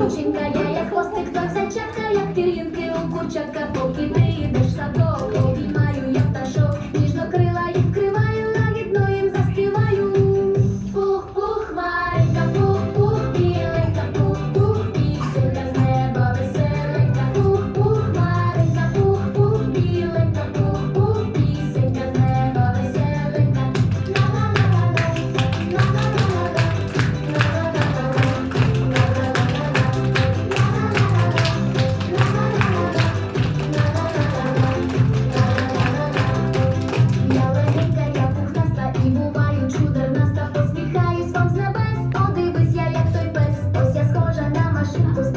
Рученька я, як хвостик, так зачатка, як пір'їнки у курчатка, поки ти. আকাশে তো